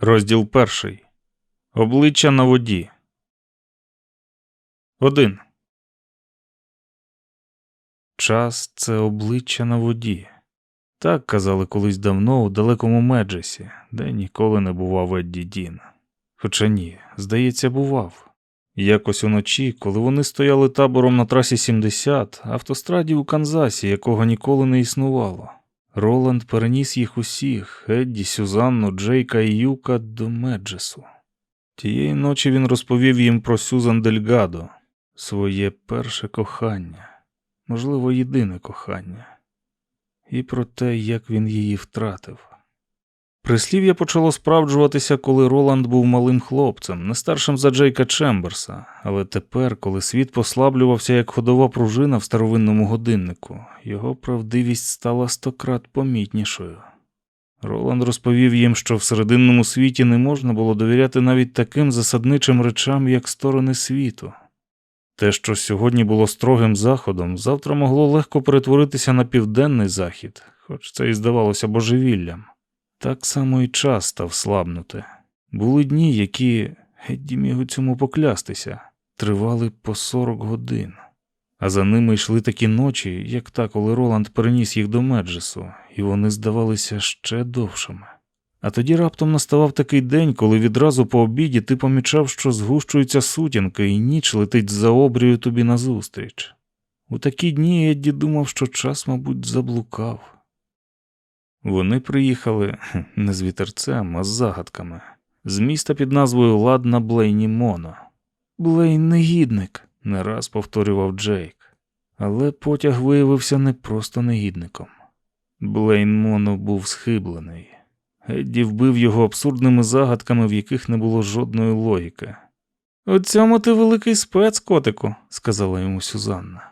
Розділ перший. Обличчя на воді. Один. Час це обличчя на воді. Так казали колись давно у далекому Меджесі, де ніколи не бував Едді Дін. Хоча ні, здається, бував. Якось уночі, коли вони стояли табором на трасі 70, автостраді у Канзасі, якого ніколи не існувало. Роланд переніс їх усіх Едді, Сюзанну, Джейка і Юка до Меджесу. Тієї ночі він розповів їм про Сюзан Дельгадо, своє перше кохання, можливо, єдине кохання, і про те, як він її втратив. Прислів'я почало справджуватися, коли Роланд був малим хлопцем, не старшим за Джейка Чемберса, але тепер, коли світ послаблювався як ходова пружина в старовинному годиннику, його правдивість стала стократ помітнішою. Роланд розповів їм, що в серединному світі не можна було довіряти навіть таким засадничим речам, як сторони світу. Те, що сьогодні було строгим заходом, завтра могло легко перетворитися на південний захід, хоч це і здавалося божевіллям. Так само і час став слабнути. Були дні, які, Гедді міг у цьому поклястися, тривали по 40 годин. А за ними йшли такі ночі, як та, коли Роланд переніс їх до Меджесу, і вони здавалися ще довшими. А тоді раптом наставав такий день, коли відразу по обіді ти помічав, що згущуються сутінки, і ніч летить за обрію тобі назустріч. У такі дні Едді думав, що час, мабуть, заблукав. Вони приїхали не з вітерцем, а з загадками, з міста під назвою Лад на Блейні Моно. Блейн негідник, не раз повторював Джейк. Але потяг виявився не просто негідником. Блейн Моно був схиблений. Едді вбив його абсурдними загадками, в яких не було жодної логіки. У цьому ти великий спец, котику, сказала йому Сюзанна.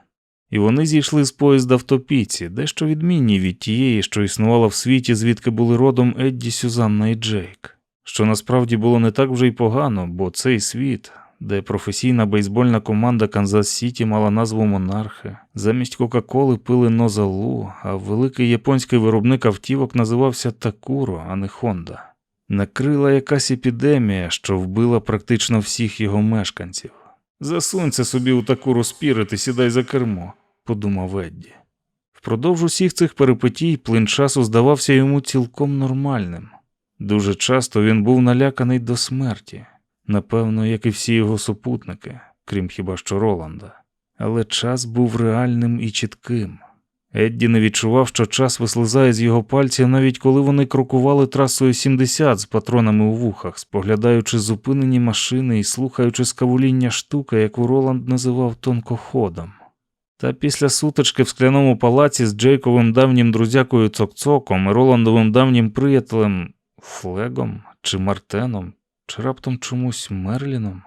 І вони зійшли з поїзда в топіці, дещо відмінні від тієї, що існувала в світі, звідки були родом Едді, Сюзанна і Джейк. Що насправді було не так вже й погано, бо цей світ, де професійна бейсбольна команда Канзас Сіті мала назву Монархи, замість Кока-Коли пили Нозалу, а великий японський виробник автівок називався Такуро, а не Хонда. Накрила якась епідемія, що вбила практично всіх його мешканців. Засунь це собі у Такуру спірит і сідай за кермо, подумав Едді. Впродовж усіх цих перипетій плин часу здавався йому цілком нормальним. Дуже часто він був наляканий до смерті, напевно, як і всі його супутники, крім хіба що Роланда. Але час був реальним і чітким. Едді не відчував, що час вислизає з його пальців, навіть коли вони крокували трасою 70 з патронами у вухах, споглядаючи зупинені машини і слухаючи скавуління штука, яку Роланд називав тонкоходом. Та після сутички в скляному палаці з Джейковим давнім друзякою Цокцоком і Роландовим давнім приятелем Флегом чи Мартеном, чи раптом чомусь Мерліном,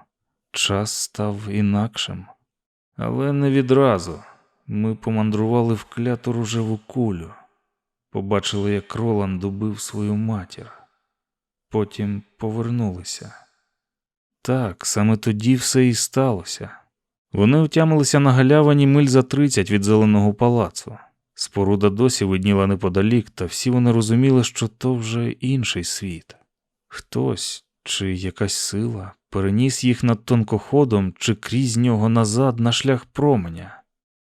час став інакшим. Але не відразу. Ми помандрували в кляту рожеву кулю, побачили, як Роланд убив свою матір, потім повернулися. Так, саме тоді все і сталося. Вони отямилися на галявині миль за тридцять від зеленого палацу. Споруда досі видніла неподалік, та всі вони розуміли, що то вже інший світ. Хтось чи якась сила переніс їх над тонкоходом чи крізь нього назад на шлях променя.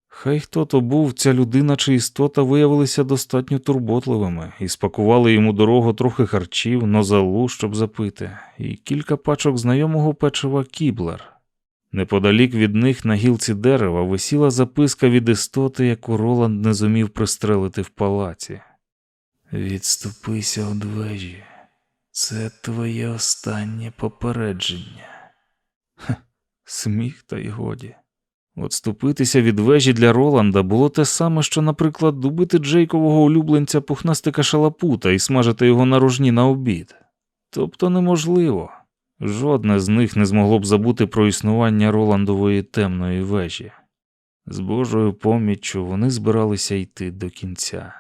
Хай хто то був, ця людина чи істота виявилися достатньо турботливими і спакували йому дорогу трохи харчів, нозалу, щоб запити, і кілька пачок знайомого печива кіблер. Неподалік від них на гілці дерева висіла записка від істоти, яку Роланд не зумів пристрелити в палаці. Відступися од вежі. Це твоє останнє попередження. Ха, сміх та й годі. Отступитися від вежі для Роланда було те саме, що, наприклад, убити Джейкового улюбленця пухнастика шалапута і смажити його на рожні на обід. Тобто неможливо. Жодне з них не змогло б забути про існування Роландової темної вежі. З Божою поміччю вони збиралися йти до кінця.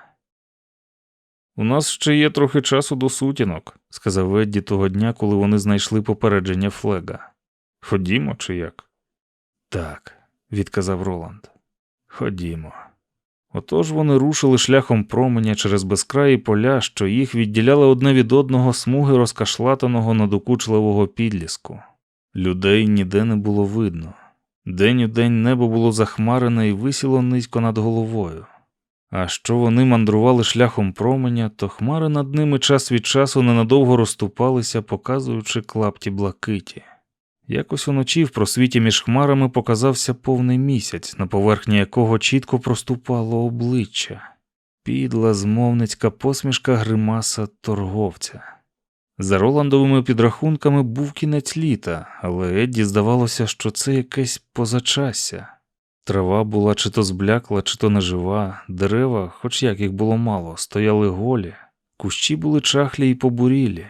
У нас ще є трохи часу до сутінок, сказав Едді того дня, коли вони знайшли попередження Флега. Ходімо, чи як? Так відказав Роланд. Ходімо. Отож вони рушили шляхом променя через безкраї поля, що їх відділяли одне від одного смуги розкашлатаного надокучливого підліску. Людей ніде не було видно. День у день небо було захмарене і висіло низько над головою. А що вони мандрували шляхом променя, то хмари над ними час від часу ненадовго розступалися, показуючи клапті блакиті. Якось уночі в просвіті між хмарами показався повний місяць, на поверхні якого чітко проступало обличчя, підла змовницька посмішка гримаса торговця. За Роландовими підрахунками був кінець літа, але Едді здавалося, що це якесь позачасся. Трава була чи то зблякла, чи то нежива, дерева, хоч як їх було мало, стояли голі, кущі були чахлі і побурілі,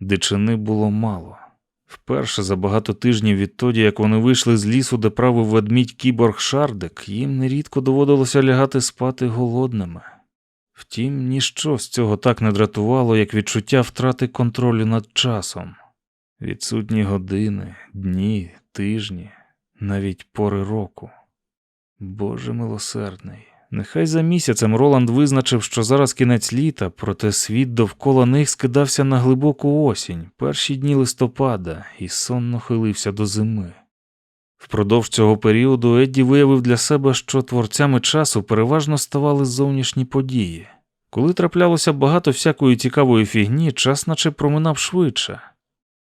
дичини було мало. Вперше за багато тижнів відтоді, як вони вийшли з лісу, де правив ведмідь кіборг Шардик, їм нерідко доводилося лягати спати голодними. Втім, ніщо з цього так не дратувало, як відчуття втрати контролю над часом. Відсутні години, дні, тижні, навіть пори року. Боже милосердний. Нехай за місяцем Роланд визначив, що зараз кінець літа, проте світ довкола них скидався на глибоку осінь, перші дні листопада, і сонно хилився до зими. Впродовж цього періоду Едді виявив для себе, що творцями часу переважно ставали зовнішні події. Коли траплялося багато всякої цікавої фігні, час наче проминав швидше.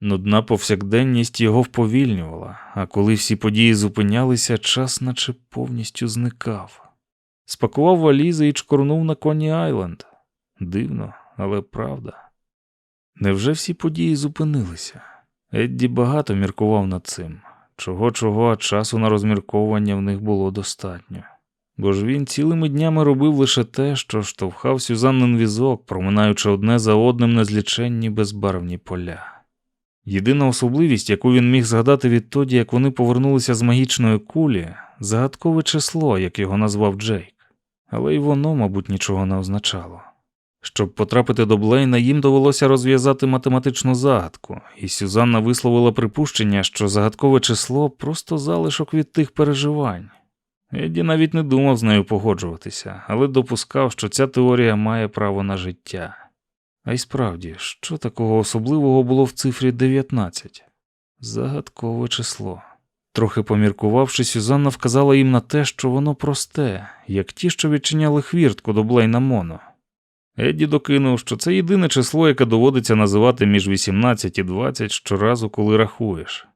Нудна повсякденність його вповільнювала, а коли всі події зупинялися, час наче повністю зникав. Спакував валізи і чкорнув на Коні Айленд. Дивно, але правда. Невже всі події зупинилися? Едді багато міркував над цим. Чого чого, а часу на розмірковування в них було достатньо. Бо ж він цілими днями робив лише те, що штовхав Сюзаннин візок, проминаючи одне за одним незліченні безбарвні поля. Єдина особливість, яку він міг згадати відтоді, як вони повернулися з магічної кулі, загадкове число, як його назвав Джейк, але й воно, мабуть, нічого не означало. Щоб потрапити до Блейна, їм довелося розв'язати математичну загадку, і Сюзанна висловила припущення, що загадкове число просто залишок від тих переживань. Едді навіть не думав з нею погоджуватися, але допускав, що ця теорія має право на життя. А й справді, що такого особливого було в цифрі 19? Загадкове число. Трохи поміркувавши, Сюзанна вказала їм на те, що воно просте, як ті, що відчиняли хвіртку до Блейна Моно. Едді докинув, що це єдине число, яке доводиться називати між 18 і 20 щоразу, коли рахуєш.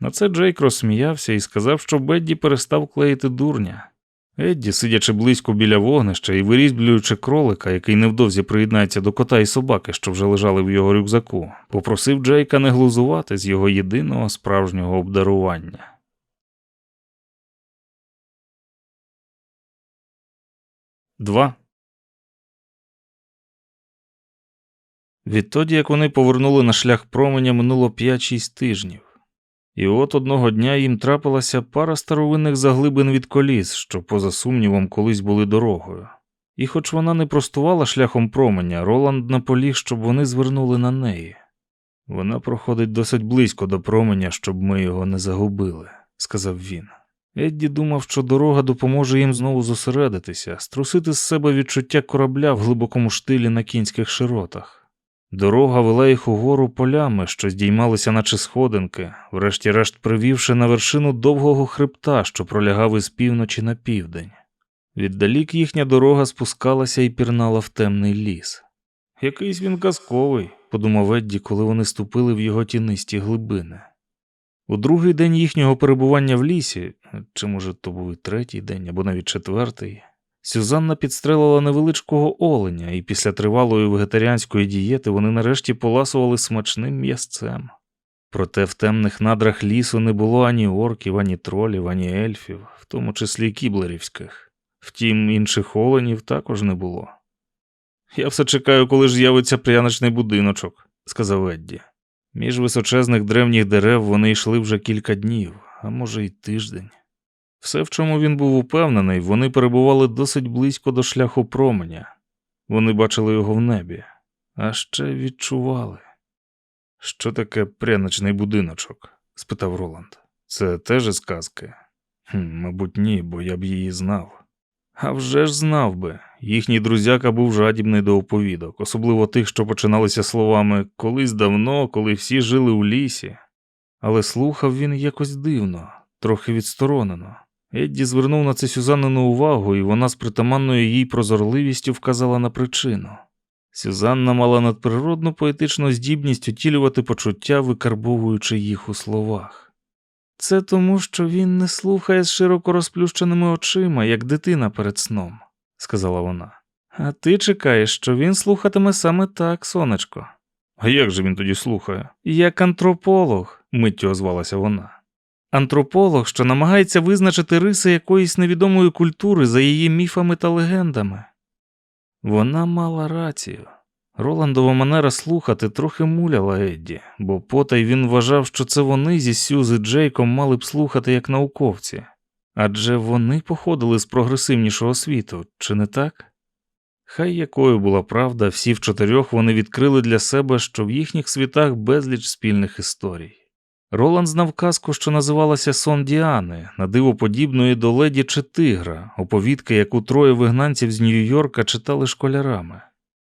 На це Джейк розсміявся і сказав, що Бедді перестав клеїти дурня. Едді, сидячи близько біля вогнища і вирізблюючи кролика, який невдовзі приєднається до кота і собаки, що вже лежали в його рюкзаку, попросив Джейка не глузувати з його єдиного справжнього обдарування. Два. Відтоді, як вони повернули на шлях променя, минуло 5-6 тижнів. І от одного дня їм трапилася пара старовинних заглибин від коліс, що, поза сумнівом, колись були дорогою. І хоч вона не простувала шляхом променя, Роланд наполіг, щоб вони звернули на неї. Вона проходить досить близько до променя, щоб ми його не загубили, сказав він. Едді думав, що дорога допоможе їм знову зосередитися, струсити з себе відчуття корабля в глибокому штилі на кінських широтах. Дорога вела їх угору полями, що здіймалися, наче сходинки, врешті-решт привівши на вершину довгого хребта, що пролягав із півночі на південь. Віддалік їхня дорога спускалася і пірнала в темний ліс. Якийсь він казковий, подумав Едді, коли вони ступили в його тінисті глибини. У другий день їхнього перебування в лісі, чи може то був і третій день або навіть четвертий, Сюзанна підстрелила невеличкого оленя, і після тривалої вегетаріанської дієти вони нарешті поласували смачним м'ясцем. Проте в темних надрах лісу не було ані орків, ані тролів, ані ельфів, в тому числі кіблерівських. Втім, інших оленів також не було. Я все чекаю, коли ж з'явиться пряничний будиночок, сказав Едді. Між височезних древніх дерев вони йшли вже кілька днів, а може й тиждень. Все, в чому він був упевнений, вони перебували досить близько до шляху променя. Вони бачили його в небі, а ще відчували. Що таке пряничний будиночок? спитав Роланд. Це теж із казки? «Хм, Мабуть, ні, бо я б її знав. А вже ж знав би. Їхній друзяка був жадібний до оповідок, особливо тих, що починалися словами колись давно, коли всі жили у лісі. Але слухав він якось дивно, трохи відсторонено. Едді звернув на це Сюзаннину увагу, і вона з притаманною їй прозорливістю вказала на причину. Сюзанна мала надприродну поетичну здібність утілювати почуття, викарбовуючи їх у словах. Це тому, що він не слухає з широко розплющеними очима, як дитина перед сном, сказала вона. А ти чекаєш, що він слухатиме саме так, сонечко. А як же він тоді слухає? Як антрополог, миттю озвалася вона. Антрополог, що намагається визначити риси якоїсь невідомої культури за її міфами та легендами. Вона мала рацію. Роландова манера слухати трохи муляла Едді, бо потай він вважав, що це вони зі Сюзи Джейком мали б слухати як науковці, адже вони походили з прогресивнішого світу, чи не так? Хай якою була правда, всі в чотирьох вони відкрили для себе, що в їхніх світах безліч спільних історій. Роланд знав казку, що називалася Сон Діани, на диво подібної до леді чи тигра, оповідки, яку троє вигнанців з Нью-Йорка читали школярами.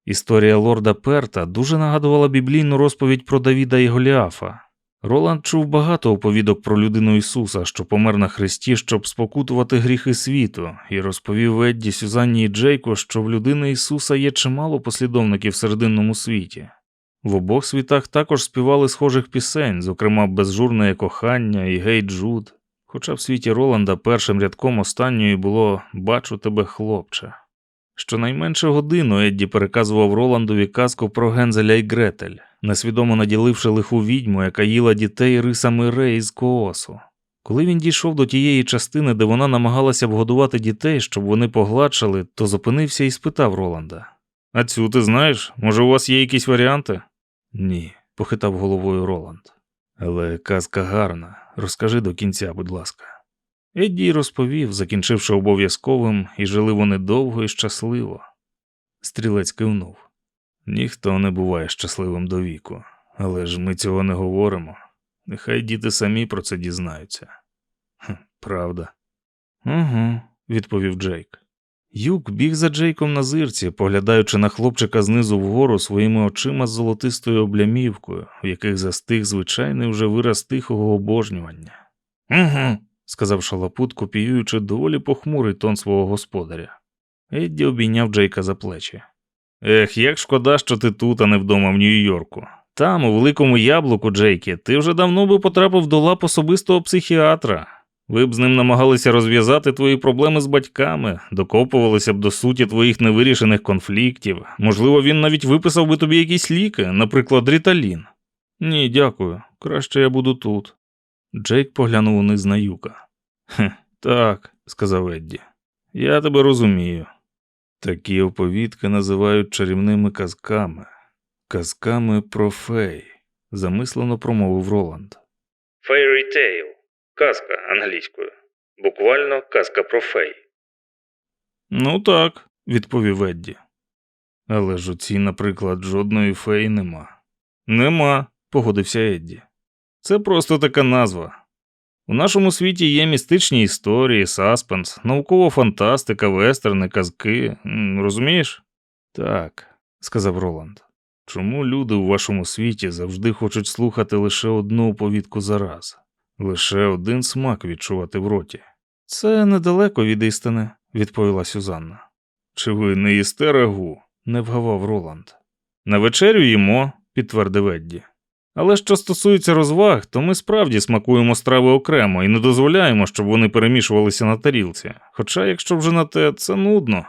Історія лорда Перта дуже нагадувала біблійну розповідь про Давіда і Голіафа. Роланд чув багато оповідок про людину Ісуса, що помер на хресті, щоб спокутувати гріхи світу, і розповів Едді Сюзанні і Джейку, що в людини Ісуса є чимало послідовників в серединному світі. В обох світах також співали схожих пісень, зокрема безжурне кохання і гей Джуд. Хоча в світі Роланда першим рядком останньої було Бачу тебе, хлопче. Щонайменше годину Едді переказував Роландові казку про Гензеля і Гретель, несвідомо наділивши лиху відьму, яка їла дітей рисами Рей з коосу. Коли він дійшов до тієї частини, де вона намагалася вгодувати дітей, щоб вони погладшали, то зупинився і спитав Роланда: А цю ти знаєш? Може, у вас є якісь варіанти? Ні, похитав головою Роланд. Але казка гарна. Розкажи до кінця, будь ласка. Едді розповів, закінчивши обов'язковим, і жили вони довго і щасливо. Стрілець кивнув. Ніхто не буває щасливим до віку, але ж ми цього не говоримо. Нехай діти самі про це дізнаються. «Хм, Правда. Угу, відповів Джейк. Юк біг за Джейком на зирці, поглядаючи на хлопчика знизу вгору своїми очима з золотистою облямівкою, в яких застиг звичайний вже вираз тихого обожнювання. Угу, сказав шалапут, копіюючи доволі похмурий тон свого господаря. Едді обійняв Джейка за плечі. Ех, як шкода, що ти тут, а не вдома в Нью-Йорку. Там, у великому яблуку, Джейкі, ти вже давно би потрапив до лап особистого психіатра. Ви б з ним намагалися розв'язати твої проблеми з батьками, докопувалися б до суті твоїх невирішених конфліктів. Можливо, він навіть виписав би тобі якісь ліки, наприклад, ріталін. Ні, дякую. Краще я буду тут. Джейк поглянув униз на юка. Хе, так, сказав Едді. Я тебе розумію. Такі оповідки називають чарівними казками, казками про фей, замислено промовив Роланд. Fairy tale. Казка англійською. Буквально казка про фей. Ну так, відповів Едді. Але ж у цій, наприклад, жодної феї нема. Нема, погодився Едді. Це просто така назва. У нашому світі є містичні історії, саспенс, наукова фантастика, вестерни, казки. Розумієш? Так, сказав Роланд. Чому люди у вашому світі завжди хочуть слухати лише одну оповідку за раз? Лише один смак відчувати в роті. Це недалеко від істини, відповіла Сюзанна. Чи ви не їсте рагу? не вгавав Роланд. На вечерю їмо, підтвердив Едді. Але що стосується розваг, то ми справді смакуємо страви окремо і не дозволяємо, щоб вони перемішувалися на тарілці. Хоча, якщо вже на те, це нудно.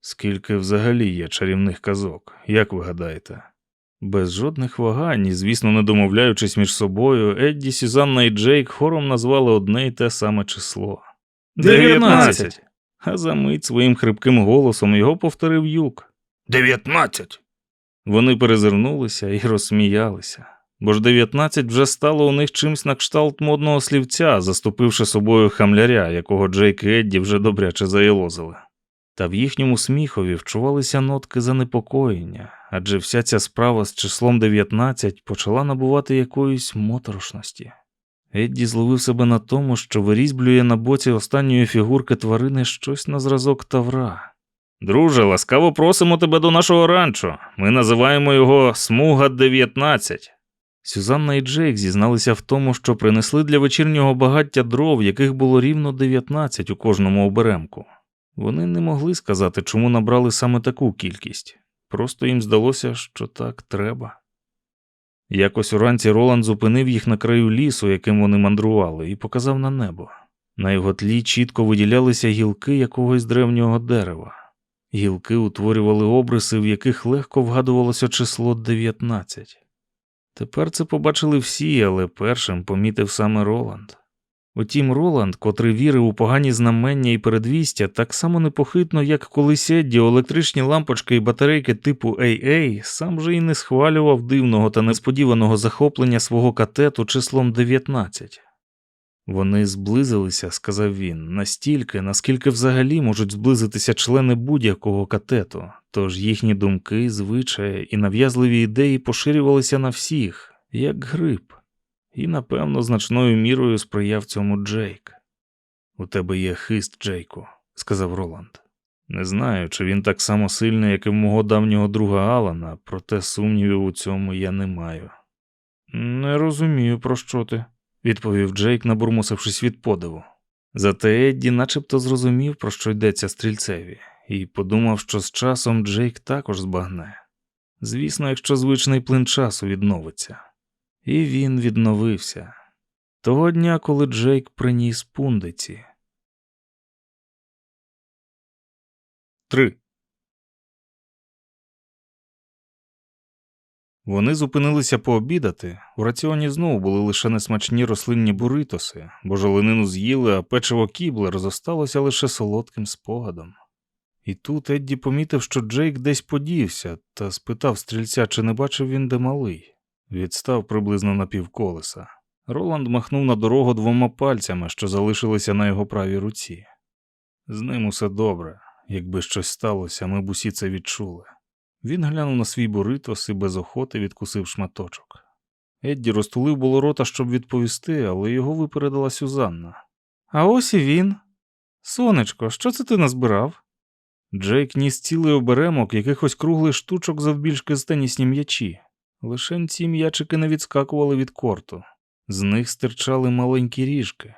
Скільки взагалі є чарівних казок, як ви гадаєте? Без жодних вагань, і, звісно, не домовляючись між собою, Едді, Сюзанна і Джейк хором назвали одне й те саме число. Дев'ятнадцять. А за мить своїм хрипким голосом його повторив юк. Дев'ятнадцять. Вони перезирнулися і розсміялися, бо ж 19 вже стало у них чимсь на кшталт модного слівця, заступивши собою хамляря, якого Джейк і Едді вже добряче заєлозили. Та в їхньому сміхові вчувалися нотки занепокоєння, адже вся ця справа з числом 19 почала набувати якоїсь моторошності. Едді зловив себе на тому, що вирізблює на боці останньої фігурки тварини щось на зразок тавра. Друже, ласкаво просимо тебе до нашого ранчо. Ми називаємо його Смуга 19. Сюзанна і Джейк зізналися в тому, що принесли для вечірнього багаття дров, яких було рівно 19 у кожному оберемку. Вони не могли сказати, чому набрали саме таку кількість. Просто їм здалося, що так треба. Якось уранці Роланд зупинив їх на краю лісу, яким вони мандрували, і показав на небо. На його тлі чітко виділялися гілки якогось древнього дерева. Гілки утворювали обриси, в яких легко вгадувалося число 19. Тепер це побачили всі, але першим помітив саме Роланд. Утім, Роланд, котрий вірив у погані знамення і передвістя, так само непохитно, як колись Едді, електричні лампочки і батарейки типу AA, сам же і не схвалював дивного та несподіваного захоплення свого катету числом 19. Вони зблизилися, сказав він, настільки, наскільки взагалі можуть зблизитися члени будь-якого катету, тож їхні думки, звичаї і нав'язливі ідеї поширювалися на всіх, як гриб. І, напевно, значною мірою сприяв цьому Джейк. У тебе є хист, Джейку, сказав Роланд. Не знаю, чи він так само сильний, як і в мого давнього друга Алана, проте сумнівів у цьому я не маю. Не розумію, про що ти, відповів Джейк, набурмосившись від подиву. Зате Едді начебто зрозумів, про що йдеться стрільцеві, і подумав, що з часом Джейк також збагне. Звісно, якщо звичний плин часу відновиться. І він відновився. Того дня, коли Джейк приніс пундиці. 3. Вони зупинилися пообідати. У раціоні знову були лише несмачні рослинні буритоси, бо жоленину з'їли, а печиво кіблер зосталося лише солодким спогадом. І тут Едді помітив, що Джейк десь подівся, та спитав стрільця, чи не бачив він де малий. Відстав приблизно на півколеса. Роланд махнув на дорогу двома пальцями, що залишилися на його правій руці. З ним усе добре. Якби щось сталося, ми б усі це відчули. Він глянув на свій буритос і без охоти відкусив шматочок. Едді розтулив було рота, щоб відповісти, але його випередила Сюзанна. А ось і він. Сонечко, що це ти назбирав? Джейк ніс цілий оберемок якихось круглих штучок завбільшки з тенісні м'ячі. Лишень ці м'ячики не відскакували від корту. З них стирчали маленькі ріжки.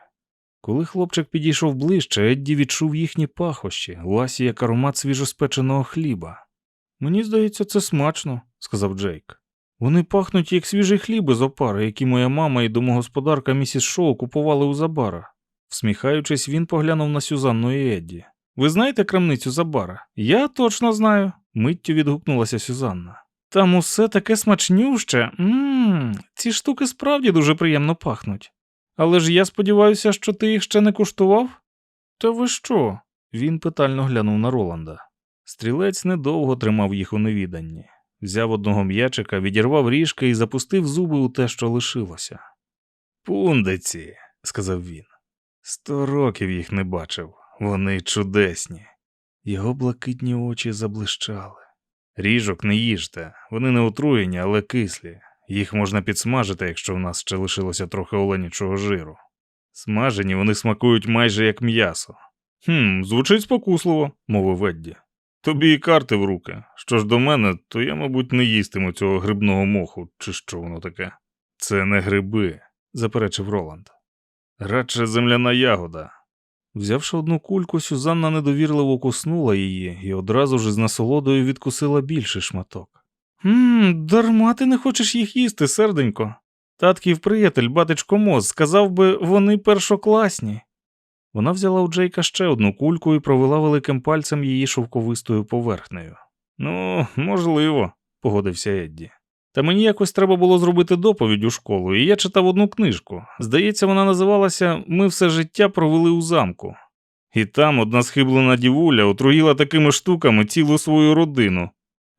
Коли хлопчик підійшов ближче, Едді відчув їхні пахощі, ласі як аромат свіжоспеченого хліба. Мені здається, це смачно, сказав Джейк. Вони пахнуть як свіжий хліб із опари, які моя мама і домогосподарка місіс Шоу купували у Забара. Всміхаючись, він поглянув на Сюзанну і Едді. Ви знаєте крамницю Забара? Я точно знаю, миттю відгукнулася Сюзанна. Там усе таке смачнюще. Ммм, ці штуки справді дуже приємно пахнуть. Але ж я сподіваюся, що ти їх ще не куштував? Та ви що? Він питально глянув на Роланда. Стрілець недовго тримав їх у невіданні. Взяв одного м'ячика, відірвав ріжки і запустив зуби у те, що лишилося. Пундиці, сказав він. Сто років їх не бачив. Вони чудесні. Його блакитні очі заблищали. Ріжок не їжте, вони не отруєні, але кислі. Їх можна підсмажити, якщо в нас ще лишилося трохи оленячого жиру. Смажені вони смакують майже як м'ясо. Хм, звучить спокусливо, мовив Едді. Тобі і карти в руки. Що ж до мене, то я, мабуть, не їстиму цього грибного моху, чи що воно таке. Це не гриби, заперечив Роланд. Радше земляна ягода. Взявши одну кульку, Сюзанна недовірливо куснула її і одразу ж з насолодою відкусила більший шматок. Мм, дарма ти не хочеш їх їсти, серденько. Татків приятель, батечко Моз, сказав би, вони першокласні. Вона взяла у Джейка ще одну кульку і провела великим пальцем її шовковистою поверхнею. Ну, можливо, погодився Едді. Та мені якось треба було зробити доповідь у школу, і я читав одну книжку. Здається, вона називалася Ми все життя провели у замку. І там одна схиблена дівуля отруїла такими штуками цілу свою родину.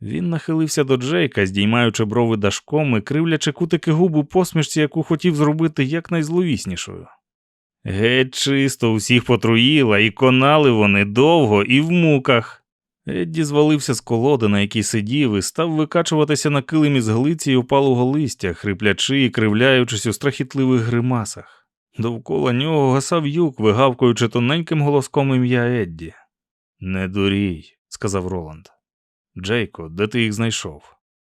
Він нахилився до Джейка, здіймаючи брови дашком і кривлячи кутики губ у посмішці, яку хотів зробити якнайзловіснішою. Геть чисто усіх потруїла, і конали вони довго і в муках. Едді звалився з колоди, на якій сидів, і став викачуватися на килимі з глиці й опалого листя, хриплячи і кривляючись у страхітливих гримасах. Довкола нього гасав юк, вигавкуючи тоненьким голоском ім'я Едді. Не дурій, сказав Роланд. Джейко, де ти їх знайшов?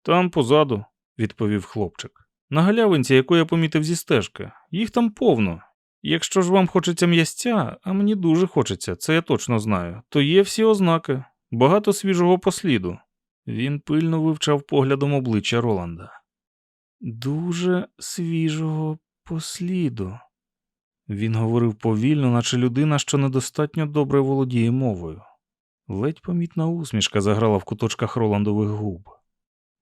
Там позаду, відповів хлопчик. На галявинці, яку я помітив зі стежки. Їх там повно. Якщо ж вам хочеться м'ясця, а мені дуже хочеться, це я точно знаю, то є всі ознаки, багато свіжого посліду. Він пильно вивчав поглядом обличчя Роланда. Дуже свіжого посліду. Він говорив повільно, наче людина, що недостатньо добре володіє мовою. Ледь помітна усмішка заграла в куточках Роландових губ.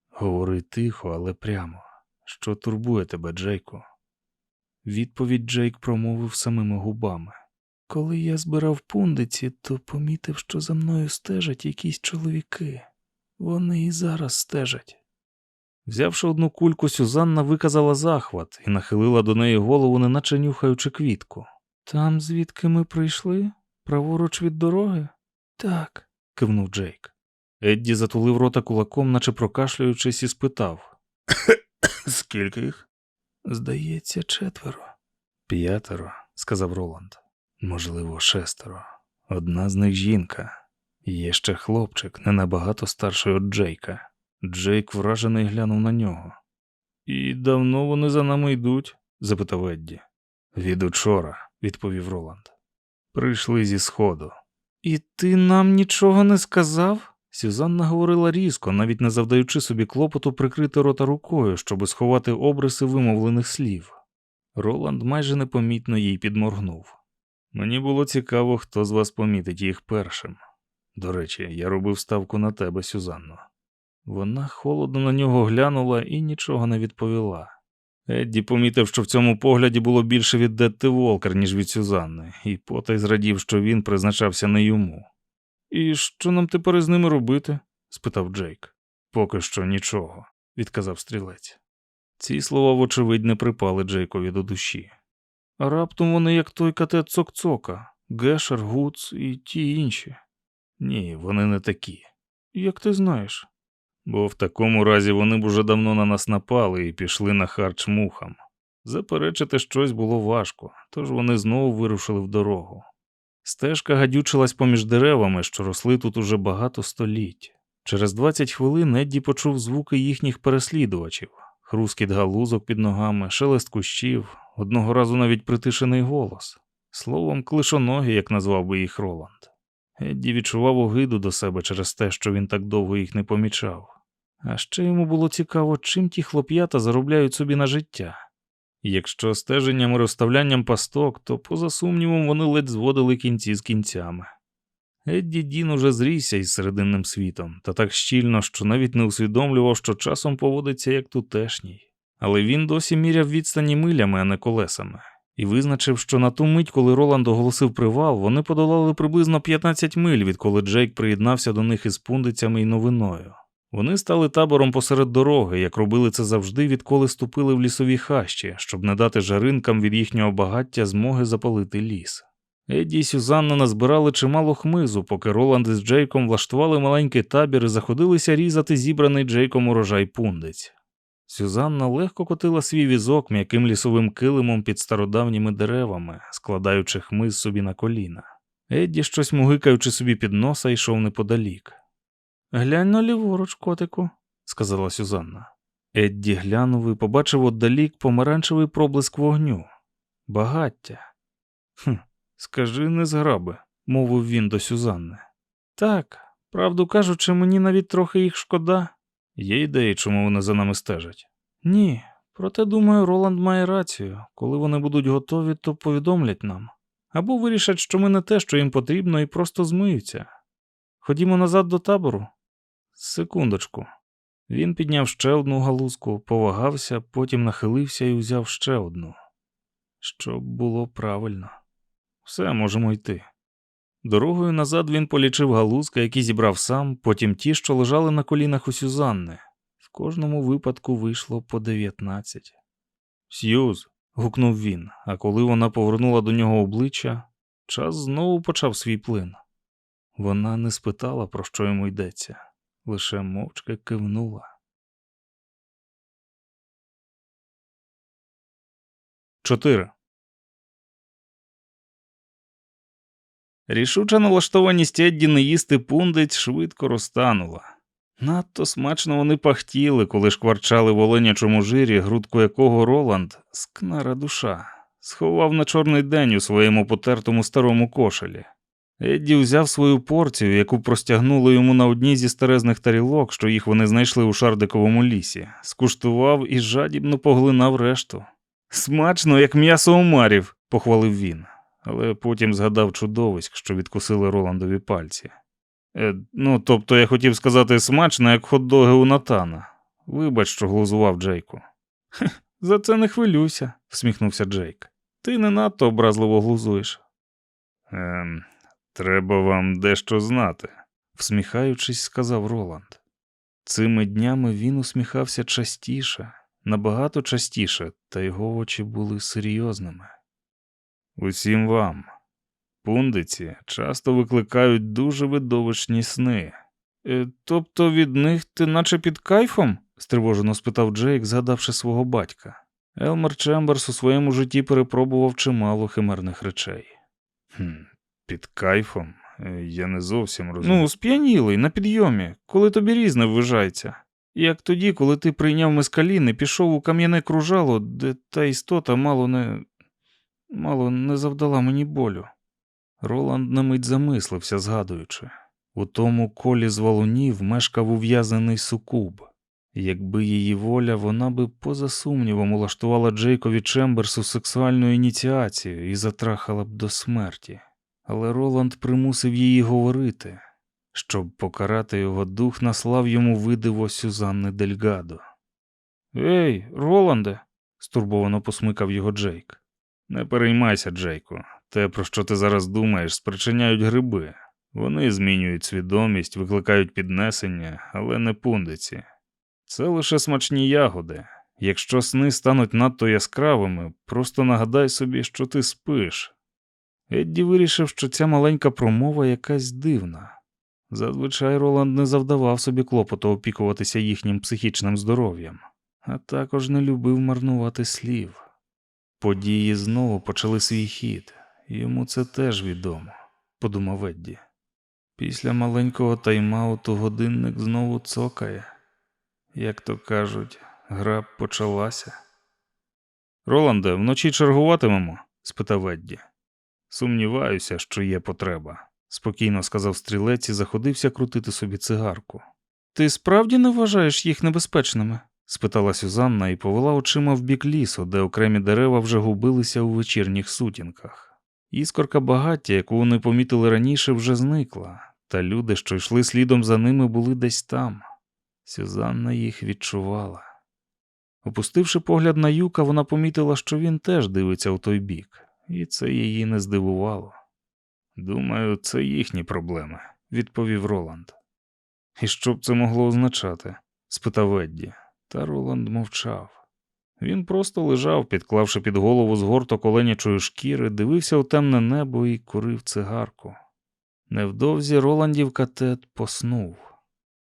Говори тихо, але прямо. Що турбує тебе, Джейко? Відповідь Джейк промовив самими губами. Коли я збирав пундиці, то помітив, що за мною стежать якісь чоловіки. Вони і зараз стежать. Взявши одну кульку, Сюзанна виказала захват і нахилила до неї голову, неначе нюхаючи квітку. Там, звідки ми прийшли? Праворуч від дороги? Так, кивнув Джейк. Едді затулив рота кулаком, наче прокашлюючись, і спитав. Скільки їх? Здається, четверо. П'ятеро, сказав Роланд. Можливо, шестеро. Одна з них жінка. Є ще хлопчик, не набагато старший від Джейка. Джейк вражений глянув на нього. І давно вони за нами йдуть? запитав Едді. Від учора, відповів Роланд. Прийшли зі сходу. І ти нам нічого не сказав? Сюзанна говорила різко, навіть не завдаючи собі клопоту прикрити рота рукою, щоби сховати обриси вимовлених слів. Роланд майже непомітно їй підморгнув. Мені було цікаво, хто з вас помітить їх першим. До речі, я робив ставку на тебе, Сюзанно. Вона холодно на нього глянула і нічого не відповіла. Едді помітив, що в цьому погляді було більше від Детти Волкер, ніж від Сюзанни, і потай зрадів, що він призначався не йому. І що нам тепер із ними робити? спитав Джейк. Поки що нічого, відказав стрілець. Ці слова, вочевидь, не припали Джейкові до душі. Раптом вони як той катет Цок-Цока, Гешер, Гуц і ті інші. Ні, вони не такі. Як ти знаєш? Бо в такому разі вони б уже давно на нас напали і пішли на харч мухам. Заперечити щось було важко, тож вони знову вирушили в дорогу. Стежка гадючилась поміж деревами, що росли тут уже багато століть. Через 20 хвилин Едді почув звуки їхніх переслідувачів, хрускіт галузок під ногами, шелест кущів, одного разу навіть притишений голос. Словом, клишоногі, як назвав би їх Роланд. Едді відчував огиду до себе через те, що він так довго їх не помічав. А ще йому було цікаво, чим ті хлоп'ята заробляють собі на життя. Якщо стеженням і розставлянням пасток, то, поза сумнівом, вони ледь зводили кінці з кінцями. Едді Дін уже зрісся із серединним світом, та так щільно, що навіть не усвідомлював, що часом поводиться як тутешній. Але він досі міряв відстані милями, а не колесами, і визначив, що на ту мить, коли Роланд оголосив привал, вони подолали приблизно 15 миль, відколи Джейк приєднався до них із пундицями і новиною. Вони стали табором посеред дороги, як робили це завжди, відколи ступили в лісові хащі, щоб не дати жаринкам від їхнього багаття змоги запалити ліс. Едді і Сюзанна назбирали чимало хмизу, поки Роланд із Джейком влаштували маленький табір і заходилися різати зібраний Джейком урожай пундиць. Сюзанна легко котила свій візок м'яким лісовим килимом під стародавніми деревами, складаючи хмиз собі на коліна. Едді, щось мугикаючи собі під носа, йшов неподалік. Глянь на ліворуч, котику, сказала Сюзанна. Едді глянув і побачив отдалік помаранчевий проблиск вогню. Багаття. Хм, скажи, не зграби, мовив він до Сюзанни. Так, правду кажучи, мені навіть трохи їх шкода. Є ідеї, чому вони за нами стежать? Ні. Проте, думаю, Роланд має рацію. Коли вони будуть готові, то повідомлять нам. Або вирішать, що ми не те, що їм потрібно, і просто змиються. Ходімо назад до табору. Секундочку. Він підняв ще одну галузку, повагався, потім нахилився і взяв ще одну. Щоб було правильно. Все, можемо йти. Дорогою назад він полічив галузки, які зібрав сам, потім ті, що лежали на колінах у Сюзанни. В кожному випадку вийшло по дев'ятнадцять. Сьюз. гукнув він, а коли вона повернула до нього обличчя, час знову почав свій плин. Вона не спитала, про що йому йдеться, лише мовчки кивнула. Чотири. Рішуча налаштованість Едді не їсти пундиць швидко розтанула. Надто смачно вони пахтіли, коли шкварчали в оленячому жирі, грудку якого Роланд, скнара душа, сховав на чорний день у своєму потертому старому кошелі. Едді взяв свою порцію, яку простягнули йому на одній зі старезних тарілок, що їх вони знайшли у шардиковому лісі, скуштував і жадібно поглинав решту. Смачно, як м'ясо омарів, похвалив він, але потім згадав чудовиськ, що відкусили Роландові пальці. Е, ну, тобто я хотів сказати смачно, як хот-доги у Натана. Вибач, що глузував Джейку. «Хе, за це не хвилюйся, всміхнувся Джейк. Ти не надто образливо глузуєш. Ем, треба вам дещо знати, всміхаючись, сказав Роланд. Цими днями він усміхався частіше, набагато частіше, та його очі були серйозними. Усім вам. Пундиці часто викликають дуже видовищні сни. Е, тобто від них ти наче під кайфом? стривожено спитав Джейк, згадавши свого батька. Елмер Чемберс у своєму житті перепробував чимало химерних речей. Хм, під кайфом? Е, Я не зовсім розумію. Ну, сп'янілий, на підйомі, коли тобі різне ввижається. Як тоді, коли ти прийняв мескалін і пішов у кам'яне кружало, де та істота мало не. Мало не завдала мені болю. Роланд на мить замислився, згадуючи. У тому колі з валунів мешкав ув'язаний сукуб. Якби її воля, вона би поза сумнівом улаштувала Джейкові Чемберсу сексуальну ініціацію і затрахала б до смерті. Але Роланд примусив її говорити. Щоб покарати його дух, наслав йому видиво Сюзанни Дельгадо. Ей, Роланде, стурбовано посмикав його Джейк. Не переймайся, Джейку. Те, про що ти зараз думаєш, спричиняють гриби. Вони змінюють свідомість, викликають піднесення, але не пундиці. Це лише смачні ягоди. Якщо сни стануть надто яскравими, просто нагадай собі, що ти спиш. Едді вирішив, що ця маленька промова якась дивна. Зазвичай Роланд не завдавав собі клопоту опікуватися їхнім психічним здоров'ям, а також не любив марнувати слів. Події знову почали свій хід, йому це теж відомо, подумав Едді. Після маленького тайм-ауту годинник знову цокає. Як то кажуть, гра почалася. Роланде, вночі чергуватимемо? спитав Едді. Сумніваюся, що є потреба, спокійно сказав стрілець і заходився крутити собі цигарку. Ти справді не вважаєш їх небезпечними? Спитала Сюзанна і повела очима в бік лісу, де окремі дерева вже губилися у вечірніх сутінках. Іскорка багаття, яку вони помітили раніше, вже зникла, та люди, що йшли слідом за ними, були десь там. Сюзанна їх відчувала. Опустивши погляд на юка, вона помітила, що він теж дивиться у той бік, і це її не здивувало. Думаю, це їхні проблеми, відповів Роланд. І що б це могло означати? спитав Едді, та Роланд мовчав. Він просто лежав, підклавши під голову згорток оленячої шкіри, дивився у темне небо і курив цигарку. Невдовзі Роландів катет поснув.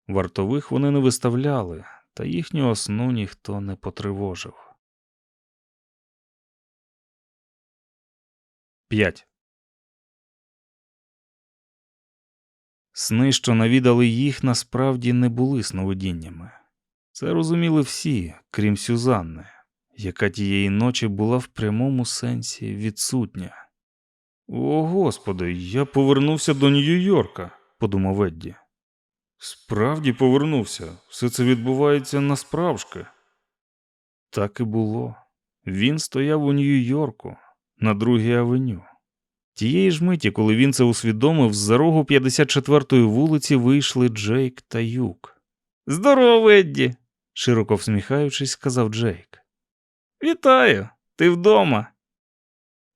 Вартових вони не виставляли, та їхнього сну ніхто не потривожив. 5. Сни, що навідали їх, насправді не були сновидіннями. Це розуміли всі, крім Сюзанни, яка тієї ночі була в прямому сенсі відсутня. О, господи, я повернувся до Нью-Йорка, подумав Едді. Справді повернувся. Все це відбувається насправжки. Так і було. Він стояв у Нью-Йорку на другій авеню. Тієї ж миті, коли він це усвідомив, з-за рогу 54-ї вулиці вийшли Джейк та Юк. Здорово, Едді! Широко всміхаючись, сказав Джейк. Вітаю! Ти вдома.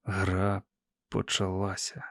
Гра почалася.